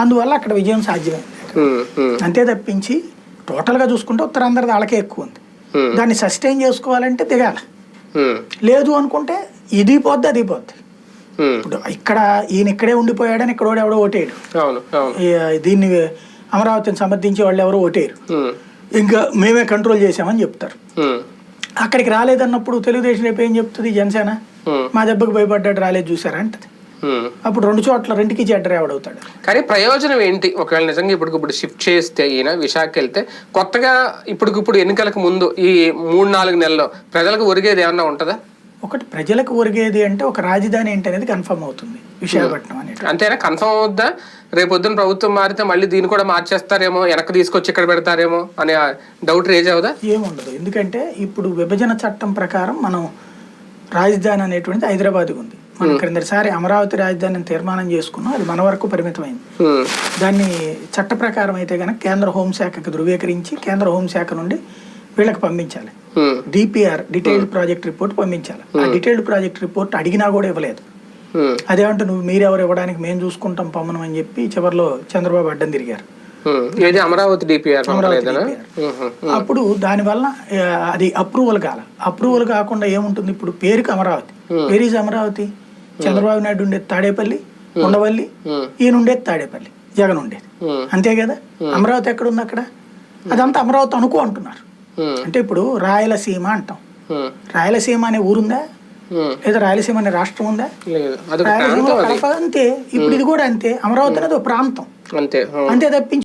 అందువల్ల అక్కడ విజయం సాధ్యమైంది. అంతే తప్పించి టోటల్గా చూసుకుంటే ఉత్తరాంధ్రది వాళ్ళకే ఎక్కువ ఉంది. దాన్ని సస్టైన్ చేసుకోవాలంటే దిగాలి. లేదు అనుకుంటే ఇది పోద్ది అది పోద్ది. ఇప్పుడు ఇక్కడ ఈయన ఇక్కడే ఉండిపోయాడని ఇక్కడ వాడు ఎవడో ఓటేయడు. దీన్ని అమరావతిని సమర్థించే వాళ్ళు ఎవరో ఓటేయరు. ఇంకా మేమే కంట్రోల్ చేసామని చెప్తారు. అక్కడికి రాలేదన్నప్పుడు తెలుగుదేశం రేపు ఏం చెప్తుంది జనసేన? మా దెబ్బకు భయపడ్డాడు రాలేదు చూసారా అంటది. అప్పుడు రెండు చోట్ల రెండుకి చెడ్డ ఎవడవుతాడు కానీ ప్రయోజనం ఏంటి? ఒకవేళ నిజంగా ఇప్పటికిప్పుడు షిఫ్ట్ చేస్తే ఈయన విశాఖకి వెళ్తే కొత్తగా ఇప్పటికిప్పుడు ఎన్నికలకు ముందు ఈ మూడు నాలుగు నెలల్లో ప్రజలకు ఒరిగేది ఏమన్నా ఉంటుందా? ఒకటి ప్రజలకు ఒరిగేది అంటే ఒక రాజధాని ఏంటి అనేది కన్ఫర్మ్ అవుతుంది విశాఖపట్నం అనేది. అంతేనా? కన్ఫర్మ్ అవుద్దా? రేపు పొద్దున్న ప్రభుత్వం మారితే మళ్ళీ దీన్ని కూడా మార్చేస్తారేమో వెనక్కి తీసుకొచ్చి ఇక్కడ పెడతారేమో అనే డౌట్ రేజ్ అవుదా? ఏముండదు. ఎందుకంటే ఇప్పుడు విభజన చట్టం ప్రకారం మనం రాజధాని అనేటువంటిది హైదరాబాద్కి ఉంది. మనం క్రిందటిసారి అమరావతి రాజధానిని తీర్మానం చేసుకున్నాం. అది మన వరకు పరిమితమైంది. దాన్ని చట్ట ప్రకారం అయితే కనుక కేంద్ర హోంశాఖకి ధృవీకరించి కేంద్ర హోంశాఖ నుండి వీళ్ళకి పంపించాలి. డిపిఆర్ డీటెయిల్డ్ ప్రాజెక్ట్ రిపోర్ట్ పంపించాలి. ఆ డీటెయిల్డ్ ప్రాజెక్ట్ రిపోర్ట్ అడిగినా కూడా ఇవ్వలేదు. అదేమంటే నువ్వు మీరెవరు ఇవ్వడానికి మేము చూసుకుంటాం పమ్మనం అని చెప్పి చివరిలో చంద్రబాబు అడ్డం తిరిగారు. అమరావతి డిపిఆర్. అప్పుడు దానివల్ల ఆ, అది అప్రూవల్ కాల. అప్రూవల్ కాకుండా ఏముంటుంది ఇప్పుడు? పేరుకి Amaravati. Where is Amaravati. Chandrababu Naidu ఉండేది తాడేపల్లి ఉండవల్లి ఈయన ఉండేది తాడేపల్లి జగన్ ఉండేది. అంతే కదా? అమరావతి ఎక్కడ ఉంది అక్కడ అదంతా అమరావతి అనుకో అంటున్నారు. అంటే ఇప్పుడు రాయలసీమ అంటాం. రాయలసీమ అనే ఊరుందా. లేదా రాయలసీమ అనే రాష్ట్రం ఉందా? రాయలసీమ కడప అంతే. ఇప్పుడు ఇది కూడా అంతే. అమరావతి అనేది ఒక ప్రాంతం. అంతే. అంతే తప్పించి